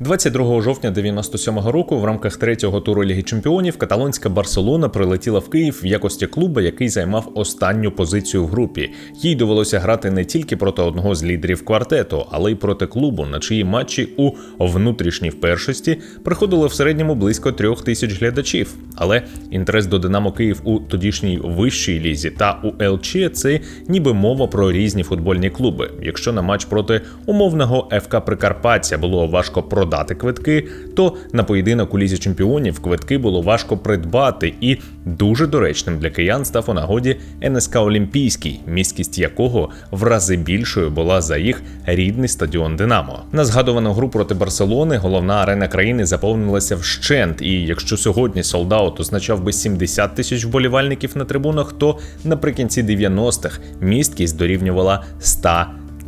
22 жовтня 97-го року в рамках третього туру Ліги Чемпіонів каталонська Барселона прилетіла в Київ в якості клуба, який займав останню позицію в групі. Їй довелося грати не тільки проти одного з лідерів квартету, але й проти клубу, на чиї матчі у внутрішній першості приходило в середньому близько трьох тисяч глядачів. Але інтерес до Динамо Київ у тодішній вищій лізі та у ЛЧ це ніби мова про різні футбольні клуби. Якщо на матч проти умовного ФК Прикарпаття було важко продати квитки, то на поєдинок у лізі чемпіонів квитки було важко придбати, і дуже доречним для киян став у нагоді НСК Олімпійський, міськість якого в рази більшою була за їх рідний стадіон Динамо. На згадувану гру проти Барселони головна арена країни заповнилася вщент. І якщо сьогодні солдаут означав би 70 тисяч вболівальників на трибунах, то наприкінці 90-х місткість дорівнювала 100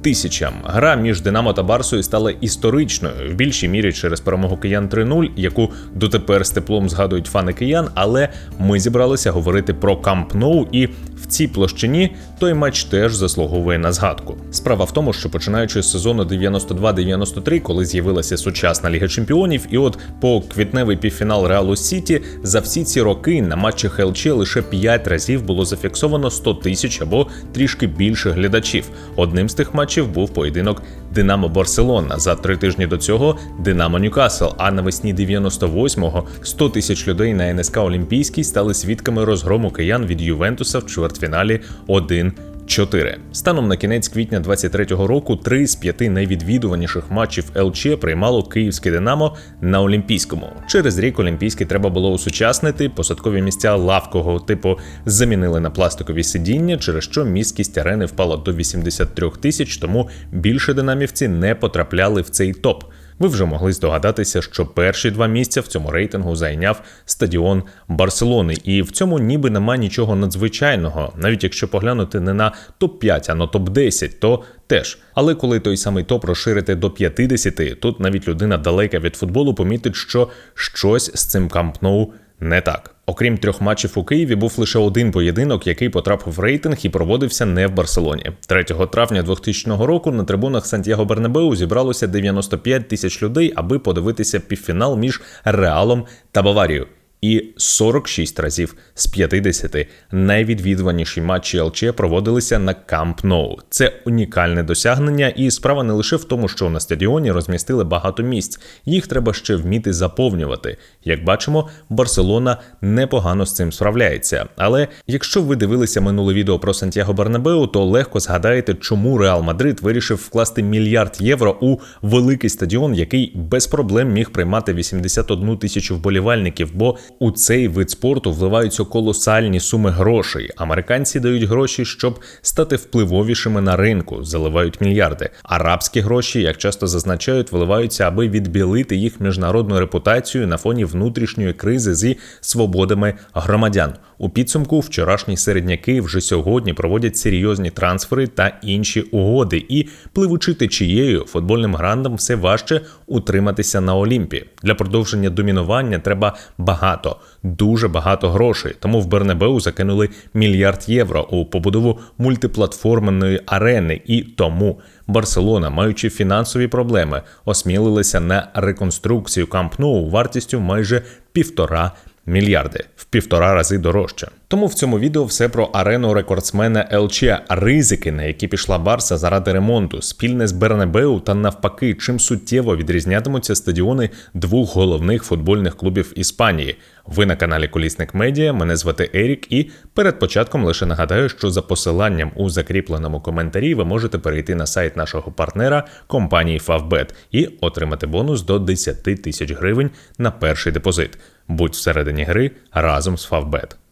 тисячам. Гра між Динамо та Барсою стала історичною в більшій мірі через перемогу киян 3-0, яку дотепер з теплом згадують фани киян. Але ми зібралися говорити про Камп Ноу, і в цій площині той матч теж заслуговує на згадку. Справа в тому, що починаючи з сезону 92-93, коли з'явилася сучасна Ліга Чемпіонів, і от по квітневий півфінал Реалу Сіті за всі ці роки на матчах ЛЧ лише 5 разів було зафіксовано 100 тисяч або трішки більше глядачів. Одним з тих матчів був поєдинок Динамо Барселона. За три тижні до цього Динамо Ньюкасл. А навесні 98-го 100 тисяч людей на НСК Олімпійський стали свідками розгрому киян від Ювентуса в чвертьфіналі 1 4. Станом на кінець квітня 23-го року три з п'яти найвідвідуваніших матчів ЛЧ приймало київське Динамо на Олімпійському. Через рік Олімпійський треба було усучаснити. Посадкові місця лавкого типу замінили на пластикові сидіння, через що міськість арени впала до 83 тисяч, тому більше динамівці не потрапляли в цей топ. Ви вже могли здогадатися, що перші два місця в цьому рейтингу зайняв стадіон Барселони, і в цьому ніби нема нічого надзвичайного, навіть якщо поглянути не на топ 5 а на топ 10 то теж. Але коли той самий топ розширити до 50, тут навіть людина далека від футболу помітить, що щось з цим кампноу не так. Окрім трьох матчів у Києві, був лише один поєдинок, який потрапив в рейтинг і проводився не в Барселоні. 3 травня 2000 року на трибунах Сантьяго Бернебеу зібралося 95 тисяч людей, аби подивитися півфінал між Реалом та Баварією. І 46 разів з 50 найвідвідуваніші матчі ЛЧ проводилися на Камп Ноу. Це унікальне досягнення, і справа не лише в тому, що на стадіоні розмістили багато місць. Їх треба ще вміти заповнювати. Як бачимо, Барселона непогано з цим справляється. Але якщо ви дивилися минуле відео про Сантьяго Бернабеу, то легко згадаєте, чому Реал Мадрид вирішив вкласти мільярд євро у великий стадіон, який без проблем міг приймати 81 тисячу вболівальників. бо у цей вид спорту вливаються колосальні суми грошей. Американці дають гроші, щоб стати впливовішими на ринку, заливають мільярди. Арабські гроші, як часто зазначають, вливаються, аби відбілити їх міжнародну репутацію на фоні внутрішньої кризи зі свободами громадян. У підсумку вчорашні середняки вже сьогодні проводять серйозні трансфери та інші угоди, і пливучи течією, футбольним грандам все важче утриматися на Олімпі. Для продовження домінування треба багато, дуже багато грошей. Тому в Бернебеу закинули мільярд євро у побудову мультиплатформенної арени, і тому Барселона, маючи фінансові проблеми, осмілилася на реконструкцію Камп Ноу вартістю майже півтора мільярди в півтора рази дорожче. Тому в цьому відео все про арену рекордсмена ЛЧ, ризики, на які пішла Барса заради ремонту, спільне з Бернебеу та навпаки, чим суттєво відрізнятимуться стадіони двох головних футбольних клубів Іспанії. Ви на каналі Колісник Медіа. Мене звати Ерік, і перед початком лише нагадаю, що за посиланням у закріпленому коментарі ви можете перейти на сайт нашого партнера компанії Favbet і отримати бонус до 10 тисяч гривень на перший депозит. Будь всередині гри разом з Favbet.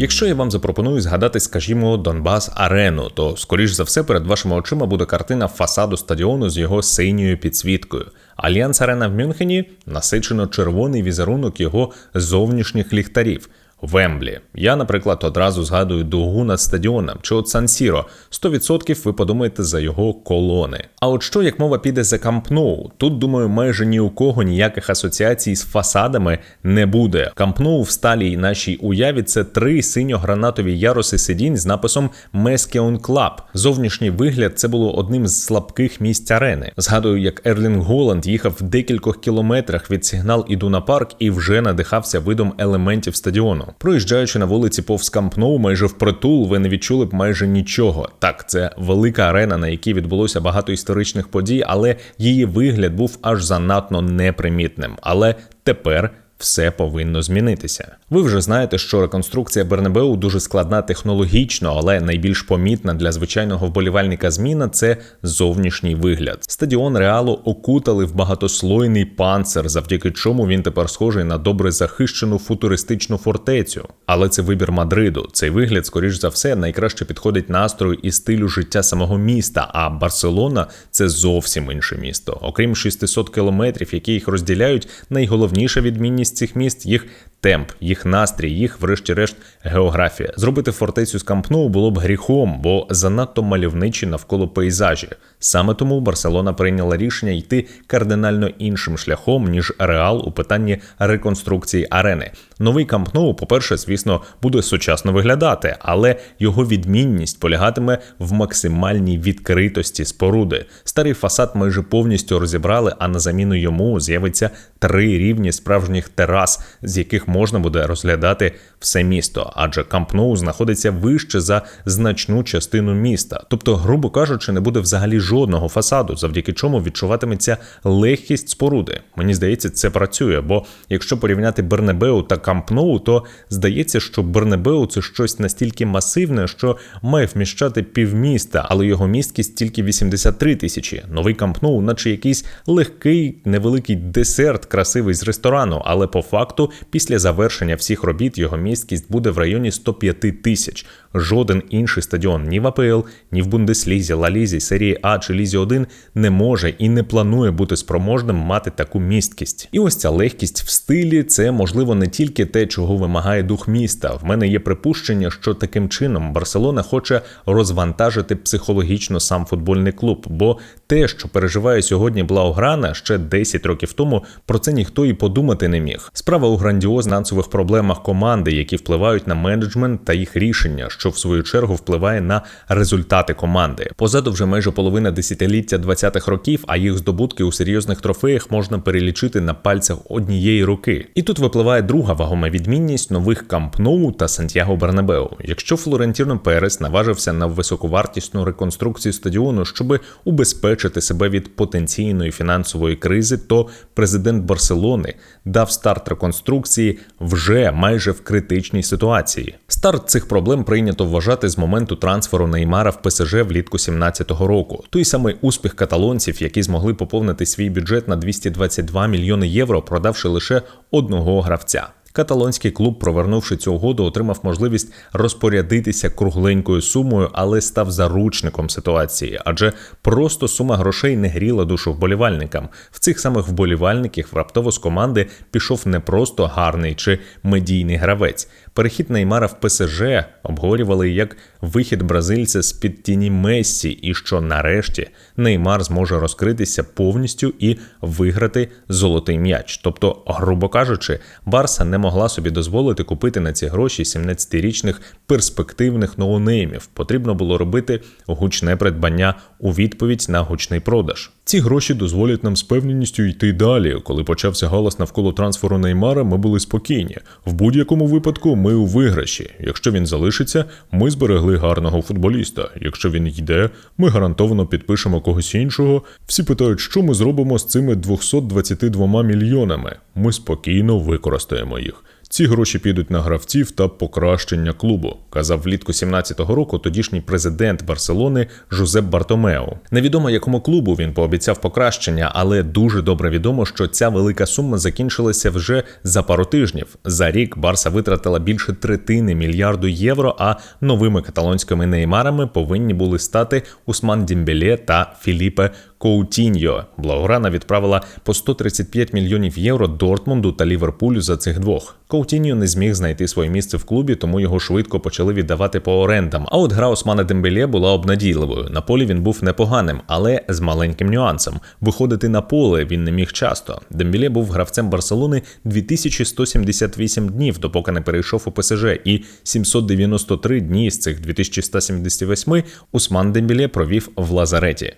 Якщо я вам запропоную згадати, скажімо, Донбас Арену, то скоріш за все перед вашими очима буде картина фасаду стадіону з його синьою підсвіткою. Альянс Арена в Мюнхені насичено червоний візерунок його зовнішніх ліхтарів. Вемблі. Я, наприклад, одразу згадую дугу над стадіоном чи от Сан Сіро. 100% ви подумаєте за його колони. А от що як мова піде за Камп Ноу? Тут думаю, майже ні у кого ніяких асоціацій з фасадами не буде. Камп Ноу в сталій нашій уяві це три синьо-гранатові яруси сидінь з написом Мескеон Club. Зовнішній вигляд це було одним з слабких місць арени. Згадую, як Ерлінг Голланд їхав в декількох кілометрах від сигнал Ідуна Парк і вже надихався видом елементів стадіону. Проїжджаючи на вулиці повз Кампноу, майже впритул, ви не відчули б майже нічого. Так, це велика арена, на якій відбулося багато історичних подій, але її вигляд був аж занадто непримітним. Але тепер все повинно змінитися. Ви вже знаєте, що реконструкція Бернебеу дуже складна технологічно, але найбільш помітна для звичайного вболівальника зміна це зовнішній вигляд. Стадіон реалу окутали в багатослойний панцир, завдяки чому він тепер схожий на добре захищену футуристичну фортецю. Але це вибір Мадриду. Цей вигляд, скоріш за все, найкраще підходить настрою і стилю життя самого міста. А Барселона це зовсім інше місто. Окрім 600 кілометрів, які їх розділяють, найголовніша відмінність цих міст їх темп, їх настрій, їх, врешті-решт, географія. Зробити фортецю з Кампну було б гріхом, бо занадто мальовничі навколо пейзажі. Саме тому Барселона прийняла рішення йти кардинально іншим шляхом ніж Реал у питанні реконструкції арени. Новий Кампноу, по-перше, звісно, буде сучасно виглядати, але його відмінність полягатиме в максимальній відкритості споруди. Старий фасад майже повністю розібрали, а на заміну йому з'явиться три рівні справжніх терас, з яких можна буде розглядати все місто, адже Кампноу знаходиться вище за значну частину міста. Тобто, грубо кажучи, не буде взагалі жодного фасаду, завдяки чому відчуватиметься легкість споруди. Мені здається, це працює. Бо якщо порівняти Бернебеу та Кампноу, то здається, що Бернебеу це щось настільки масивне, що має вміщати півміста, але його місткість тільки 83 тисячі. Новий Кампноу, наче якийсь легкий невеликий десерт, красивий з ресторану, але по факту, після завершення всіх робіт його місткість буде в районі 105 тисяч. Жоден інший стадіон ні в АПЛ, ні в Бундеслізі, Лалізі, серії А чи Лізі 1 не може і не планує бути спроможним мати таку місткість. І ось ця легкість в стилі це можливо не тільки те, чого вимагає дух міста. В мене є припущення, що таким чином Барселона хоче розвантажити психологічно сам футбольний клуб, бо те, що переживає сьогодні Блауграна ще 10 років тому, про це ніхто і подумати не міг. Справа у грандіознанцевих проблемах команди, які впливають на менеджмент та їх рішення що в свою чергу впливає на результати команди. Позаду вже майже половина десятиліття 20-х років, а їх здобутки у серйозних трофеях можна перелічити на пальцях однієї руки. І тут випливає друга вагома відмінність нових Камп Ноу та Сантьяго Бернабеу. Якщо Флорентіно Перес наважився на високовартісну реконструкцію стадіону, щоб убезпечити себе від потенційної фінансової кризи, то президент Барселони дав старт реконструкції вже майже в критичній ситуації. Старт цих проблем прийнято вважати з моменту трансферу Неймара в ПСЖ влітку 2017 року. Той самий успіх каталонців, які змогли поповнити свій бюджет на 222 мільйони євро, продавши лише одного гравця. Каталонський клуб, провернувши цю угоду, отримав можливість розпорядитися кругленькою сумою, але став заручником ситуації, адже просто сума грошей не гріла душу вболівальникам. В цих самих вболівальників раптово з команди пішов не просто гарний чи медійний гравець. Перехід Неймара в ПСЖ обговорювали як вихід бразильця з під тіні Мессі, і що нарешті Неймар зможе розкритися повністю і виграти золотий м'яч. Тобто, грубо кажучи, Барса не могла собі дозволити купити на ці гроші 17-річних перспективних ноунеймів. Потрібно було робити гучне придбання у відповідь на гучний продаж. Ці гроші дозволять нам з певненістю йти далі. Коли почався галас навколо трансферу Неймара, ми були спокійні. В будь-якому випадку ми у виграші. Якщо він залишиться, ми зберегли гарного футболіста. Якщо він йде, ми гарантовано підпишемо когось іншого. Всі питають, що ми зробимо з цими 222 мільйонами. Ми спокійно використаємо їх. Ці гроші підуть на гравців та покращення клубу, казав влітку 17-го року тодішній президент Барселони Жозеп Бартомео. Невідомо якому клубу він пообіцяв покращення, але дуже добре відомо, що ця велика сума закінчилася вже за пару тижнів. За рік Барса витратила більше третини мільярду євро. А новими каталонськими неймарами повинні були стати Усман Дімбелє та Філіпе Коутіньо. Блауграна відправила по 135 мільйонів євро Дортмунду та Ліверпулю за цих двох. Коутіньо не зміг знайти своє місце в клубі, тому його швидко почали віддавати по орендам. А от гра Османа Дембелє була обнадійливою. На полі він був непоганим, але з маленьким нюансом. Виходити на поле він не міг часто. Дембелє був гравцем Барселони 2178 днів, допоки не перейшов у ПСЖ, і 793 дні з цих 2178 Усман Дембелє провів в Лазареті.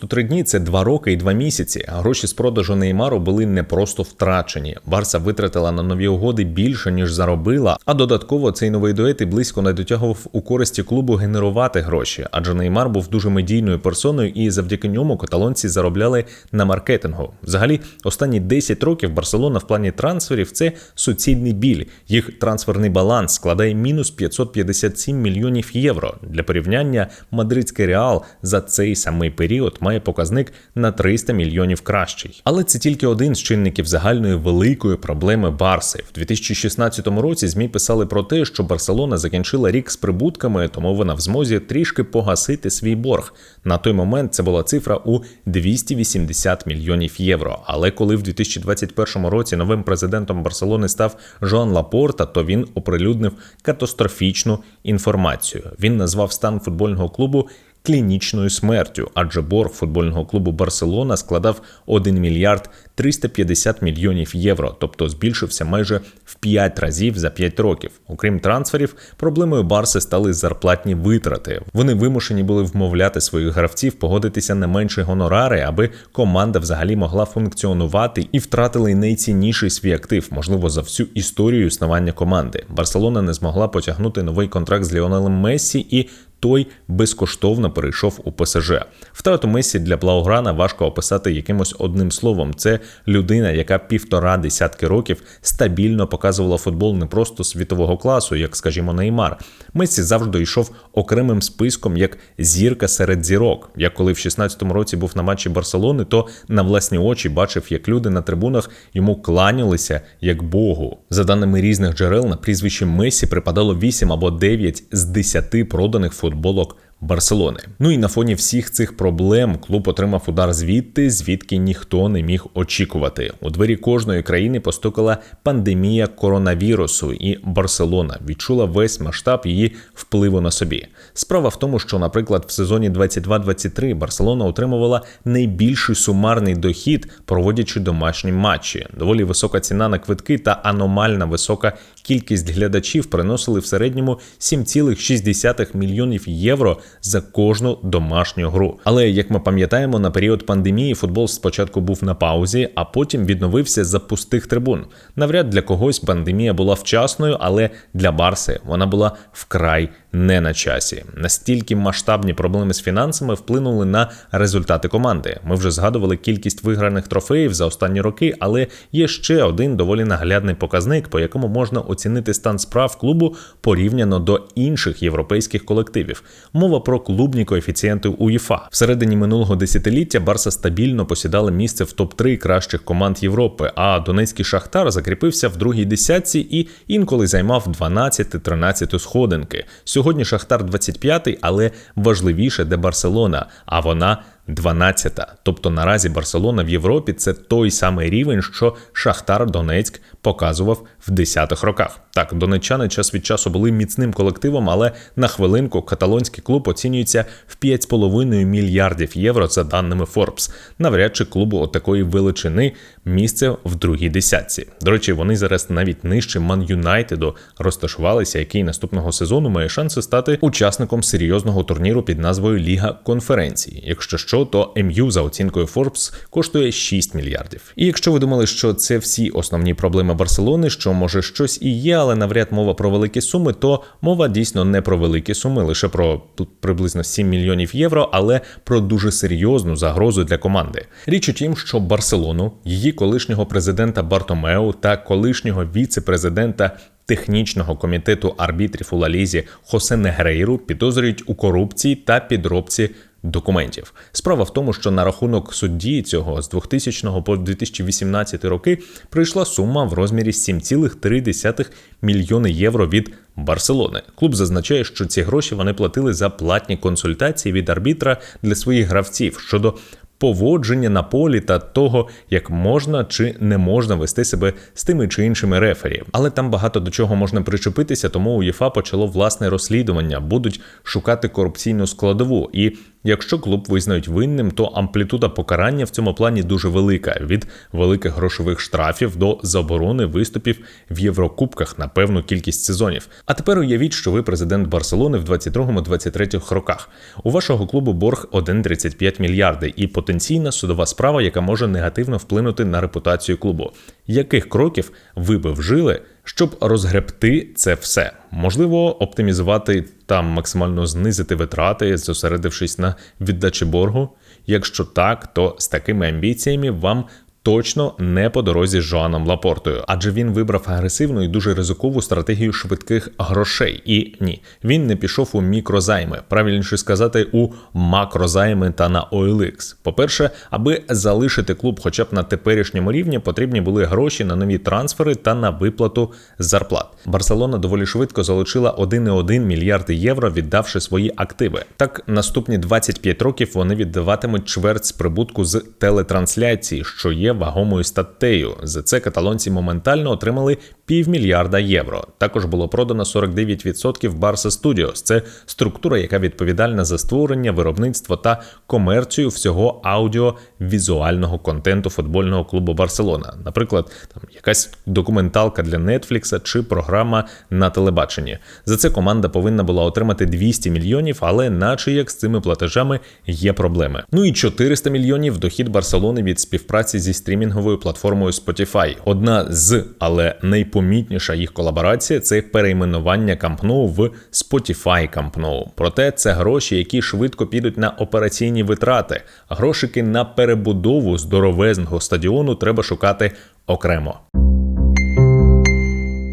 793 дні це 2 роки і 2 місяці. А гроші з продажу Неймару були не просто втрачені. Барса витратила на нові угоди більше ніж заробила. А додатково цей новий дует і близько не дотягував у користі клубу генерувати гроші, адже Неймар був дуже медійною персоною, і завдяки ньому каталонці заробляли на маркетингу. Взагалі, останні 10 років Барселона в плані трансферів це суцільний біль. Їх трансферний баланс складає мінус 557 мільйонів євро. Для порівняння мадридський реал за цей самий період має показник на 300 мільйонів кращий. Але це тільки один з чинників загальної великої проблеми Барси. В 2016 році змі писали про те, що Барселона закінчила рік з прибутками, тому вона в змозі трішки погасити свій борг. На той момент це була цифра у 280 мільйонів євро. Але коли в 2021 році новим президентом Барселони став Жоан Лапорта, то він оприлюднив катастрофічну інформацію. Він назвав стан футбольного клубу клінічною смертю, адже борг футбольного клубу Барселона складав 1 мільярд 350 мільйонів євро, тобто збільшився майже в 5 разів за 5 років. Окрім трансферів, проблемою Барси стали зарплатні витрати. Вони вимушені були вмовляти своїх гравців погодитися на менші гонорари, аби команда взагалі могла функціонувати і втратили найцінніший свій актив, можливо, за всю історію існування команди. Барселона не змогла потягнути новий контракт з Ліонелем Мессі і той безкоштовно перейшов у ПСЖ. Втрату Месі для Блауграна важко описати якимось одним словом. Це людина, яка півтора десятки років стабільно показувала футбол не просто світового класу, як, скажімо, Неймар. Месі завжди йшов окремим списком як зірка серед зірок. Я коли в 16-му році був на матчі Барселони, то на власні очі бачив, як люди на трибунах йому кланялися як Богу. За даними різних джерел, на прізвище Месі припадало 8 або 9 з 10 проданих футболів футболок Барселони. Ну і на фоні всіх цих проблем клуб отримав удар звідти, звідки ніхто не міг очікувати. У двері кожної країни постукала пандемія коронавірусу, і Барселона відчула весь масштаб її впливу на собі. Справа в тому, що, наприклад, в сезоні 22-23 Барселона отримувала найбільший сумарний дохід, проводячи домашні матчі. Доволі висока ціна на квитки та аномальна висока кількість глядачів приносили в середньому 7,6 мільйонів євро за кожну домашню гру. Але як ми пам'ятаємо, на період пандемії футбол спочатку був на паузі, а потім відновився за пустих трибун. Навряд для когось пандемія була вчасною, але для Барси вона була вкрай не на часі. Настільки масштабні проблеми з фінансами вплинули на результати команди. Ми вже згадували кількість виграних трофеїв за останні роки, але є ще один доволі наглядний показник, по якому можна оцінити стан справ клубу порівняно до інших європейських колективів. Мова про клубні коефіцієнти УЄФА. Всередині минулого десятиліття Барса стабільно посідала місце в топ-3 кращих команд Європи. А Донецький Шахтар закріпився в другій десятці і інколи займав 12-13 сходинки. Сьогодні Шахтар 25-й, але важливіше, де Барселона, а вона 12-та. Тобто наразі Барселона в Європі це той самий рівень, що Шахтар Донецьк показував в 10-х роках. Так, донеччани час від часу були міцним колективом, але на хвилинку каталонський клуб оцінюється в 5,5 мільярдів євро за даними Forbes. Навряд чи клубу отакої величини місце в другій десятці. До речі, вони зараз навіть нижче Ман Юнайтеду розташувалися, який наступного сезону має шанси стати учасником серйозного турніру під назвою Ліга конференцій. Якщо що, то МЮ за оцінкою Forbes коштує 6 мільярдів. І якщо ви думали, що це всі основні проблеми Барселони, що може щось і є, але навряд мова про великі суми, то мова дійсно не про великі суми, лише про приблизно 7 мільйонів євро, але про дуже серйозну загрозу для команди. Річ у тім, що Барселону, її колишнього президента Бартомеу та колишнього віце-президента технічного комітету арбітрів у Лалізі Хосе Негрейру підозрюють у корупції та підробці документів. Справа в тому, що на рахунок судді цього з 2000 по 2018 роки прийшла сума в розмірі 7,3 мільйони євро від Барселони. Клуб зазначає, що ці гроші вони платили за платні консультації від арбітра для своїх гравців щодо поводження на полі та того, як можна чи не можна вести себе з тими чи іншими рефері. Але там багато до чого можна причепитися, тому УЄФА почало власне розслідування, будуть шукати корупційну складову і Якщо клуб визнають винним, то амплітуда покарання в цьому плані дуже велика від великих грошових штрафів до заборони виступів в Єврокубках на певну кількість сезонів. А тепер уявіть, що ви президент Барселони в 22-23 роках. У вашого клубу борг 1,35 мільярди і потенційна судова справа, яка може негативно вплинути на репутацію клубу. Яких кроків ви би вжили? щоб розгребти це все. Можливо, оптимізувати та максимально знизити витрати, зосередившись на віддачі боргу. Якщо так, то з такими амбіціями вам точно не по дорозі з Жоаном Лапортою, адже він вибрав агресивну і дуже ризикову стратегію швидких грошей. І ні, він не пішов у мікрозайми, правильніше сказати, у макрозайми та на OLX. По-перше, аби залишити клуб, хоча б на теперішньому рівні, потрібні були гроші на нові трансфери та на виплату зарплат. Барселона доволі швидко залучила 1,1 мільярди євро, віддавши свої активи. Так, наступні 25 років вони віддаватимуть чверть з прибутку з телетрансляції, що є вагомою статтею. За це каталонці моментально отримали півмільярда євро. Також було продано 49% Barca Studios. Це структура, яка відповідальна за створення, виробництво та комерцію всього аудіовізуального контенту футбольного клубу Барселона. Наприклад, там якась документалка для Netflix чи програма на телебаченні. За це команда повинна була отримати 200 мільйонів, але наче як з цими платежами є проблеми. Ну і 400 мільйонів дохід Барселони від співпраці зі стрімінговою платформою Spotify. Одна з, але найпомітніша їх колаборація це перейменування Camp Nou в Spotify Camp Nou. Проте це гроші, які швидко підуть на операційні витрати. Грошики на перебудову здоровезного стадіону треба шукати окремо.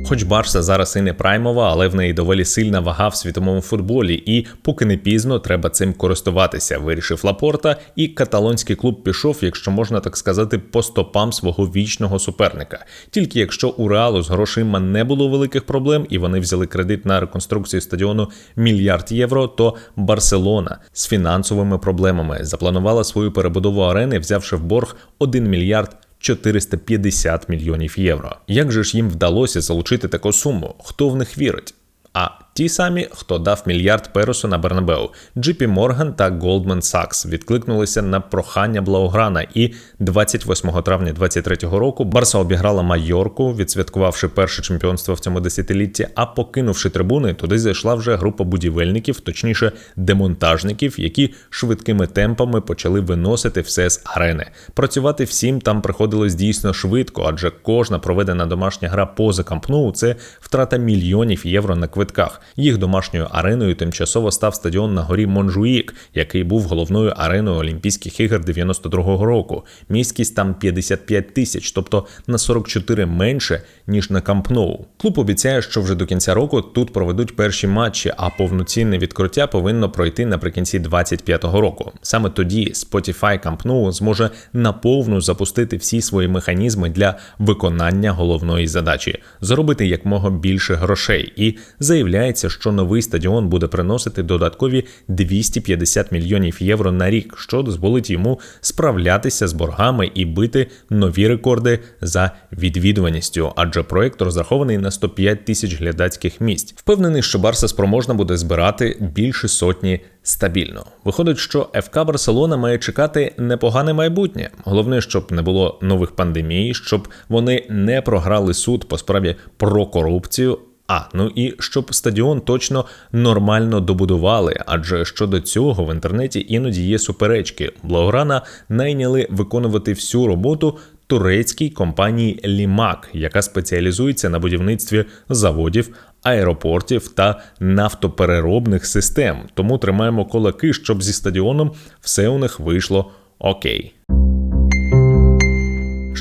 Хоч Барса зараз і не праймова, але в неї доволі сильна вага в світовому футболі, і поки не пізно треба цим користуватися. Вирішив Лапорта, і каталонський клуб пішов, якщо можна так сказати, по стопам свого вічного суперника. Тільки якщо у реалу з грошима не було великих проблем, і вони взяли кредит на реконструкцію стадіону мільярд євро, то Барселона з фінансовими проблемами запланувала свою перебудову арени, взявши в борг 1 мільярд. 450 мільйонів євро. Як же ж їм вдалося залучити таку суму? Хто в них вірить? А Ті самі, хто дав мільярд перусу на Бернабеу, JP Morgan та Goldman Sachs відкликнулися на прохання Блауграна, і 28 травня 2023 року Барса обіграла Майорку, відсвяткувавши перше чемпіонство в цьому десятилітті. А покинувши трибуни, туди зайшла вже група будівельників, точніше демонтажників, які швидкими темпами почали виносити все з арени. Працювати всім там приходилось дійсно швидко, адже кожна проведена домашня гра поза кампну це втрата мільйонів євро на квитках. Їх домашньою ареною тимчасово став стадіон на горі Монжуїк, який був головною ареною Олімпійських ігор 92-го року. Міськість там 55 тисяч, тобто на 44 менше ніж на Кампноу. Клуб обіцяє, що вже до кінця року тут проведуть перші матчі, а повноцінне відкриття повинно пройти наприкінці 25-го року. Саме тоді Spotify Nou зможе наповну запустити всі свої механізми для виконання головної задачі заробити якмога більше грошей і заявляється Планується, що новий стадіон буде приносити додаткові 250 мільйонів євро на рік, що дозволить йому справлятися з боргами і бити нові рекорди за відвідуваністю, адже проект розрахований на 105 тисяч глядацьких місць. Впевнений, що Барса спроможна буде збирати більше сотні. Стабільно виходить, що ФК Барселона має чекати непогане майбутнє. Головне, щоб не було нових пандемій, щоб вони не програли суд по справі про корупцію, а ну і щоб стадіон точно нормально добудували, адже щодо цього в інтернеті іноді є суперечки. Блауграна найняли виконувати всю роботу турецькій компанії Лімак, яка спеціалізується на будівництві заводів, аеропортів та нафтопереробних систем. Тому тримаємо кулаки, щоб зі стадіоном все у них вийшло окей.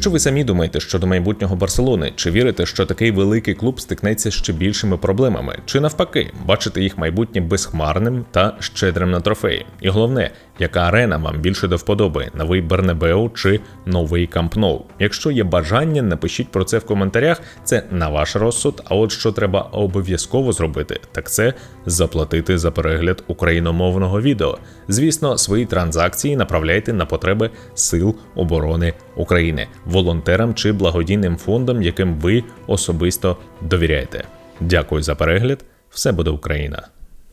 Що ви самі думаєте щодо майбутнього Барселони? Чи вірите, що такий великий клуб стикнеться ще більшими проблемами? Чи навпаки, бачите їх майбутнє безхмарним та щедрим на трофеї? І головне, яка арена вам більше до вподоби, новий Бернебеу чи новий Камп Ноу. Якщо є бажання, напишіть про це в коментарях. Це на ваш розсуд. А от що треба обов'язково зробити, так це заплатити за перегляд україномовного відео. Звісно, свої транзакції направляйте на потреби Сил оборони України, волонтерам чи благодійним фондам, яким ви особисто довіряєте. Дякую за перегляд. Все буде Україна!